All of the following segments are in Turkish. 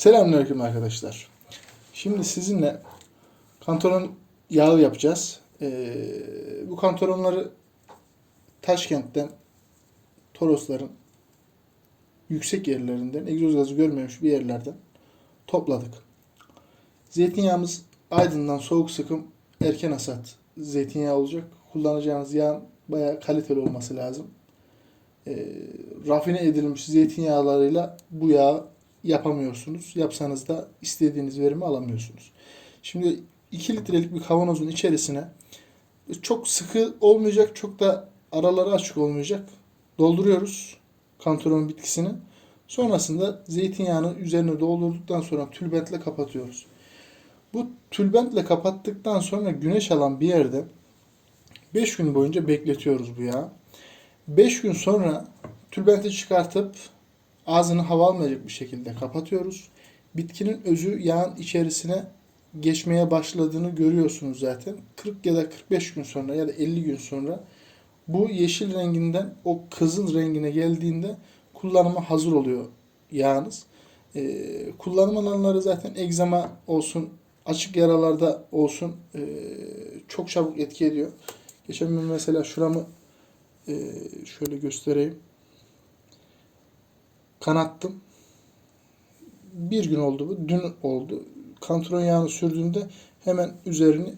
Selamünaleyküm arkadaşlar. Şimdi sizinle kantaron yağı yapacağız. Ee, bu kantaronları Taşkent'ten, Torosların yüksek yerlerinden, egzoz gazı görmemiş bir yerlerden topladık. Zeytinyağımız Aydın'dan soğuk sıkım erken hasat zeytinyağı olacak. Kullanacağınız yağın bayağı kaliteli olması lazım. Ee, rafine edilmiş zeytinyağlarıyla bu yağı yapamıyorsunuz. Yapsanız da istediğiniz verimi alamıyorsunuz. Şimdi 2 litrelik bir kavanozun içerisine çok sıkı olmayacak, çok da araları açık olmayacak. Dolduruyoruz kantaron bitkisini. Sonrasında zeytinyağını üzerine doldurduktan sonra tülbentle kapatıyoruz. Bu tülbentle kapattıktan sonra güneş alan bir yerde 5 gün boyunca bekletiyoruz bu yağı. 5 gün sonra tülbenti çıkartıp ağzını hava almayacak bir şekilde kapatıyoruz. Bitkinin özü yağın içerisine geçmeye başladığını görüyorsunuz zaten. 40 ya da 45 gün sonra ya da 50 gün sonra bu yeşil renginden o kızıl rengine geldiğinde kullanıma hazır oluyor yağınız. Ee, kullanım alanları zaten egzama olsun, açık yaralarda olsun ee, çok çabuk etki ediyor. Geçen gün mesela şuramı ee, şöyle göstereyim. Kanattım. Bir gün oldu bu. Dün oldu. Kantron yağını sürdüğümde hemen üzerini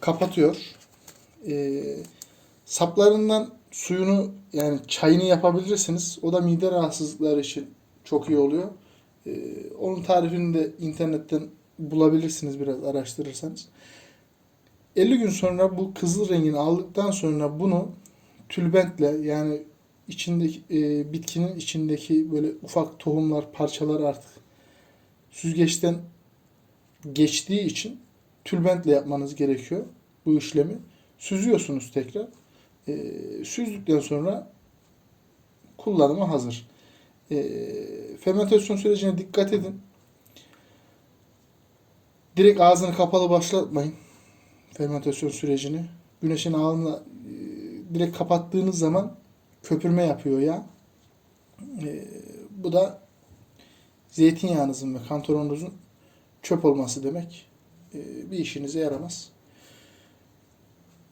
kapatıyor. Ee, saplarından suyunu yani çayını yapabilirsiniz. O da mide rahatsızlıkları için çok iyi oluyor. Ee, onun tarifini de internetten bulabilirsiniz biraz araştırırsanız. 50 gün sonra bu kızıl rengini aldıktan sonra bunu tülbentle yani içindeki e, bitkinin içindeki böyle ufak tohumlar, parçalar artık süzgeçten geçtiği için tülbentle yapmanız gerekiyor bu işlemi. Süzüyorsunuz tekrar. E, süzdükten sonra kullanıma hazır. E, fermentasyon sürecine dikkat edin. Direkt ağzını kapalı başlatmayın fermentasyon sürecini. Güneşin ağını e, direkt kapattığınız zaman köpürme yapıyor ya. E, bu da zeytinyağınızın ve kantaronunuzun çöp olması demek. E, bir işinize yaramaz.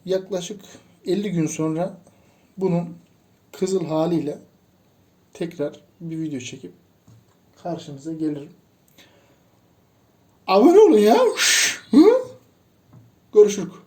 Yaklaşık 50 gün sonra bunun kızıl haliyle tekrar bir video çekip karşınıza gelirim. Abone olun ya. Hı? Görüşürüz.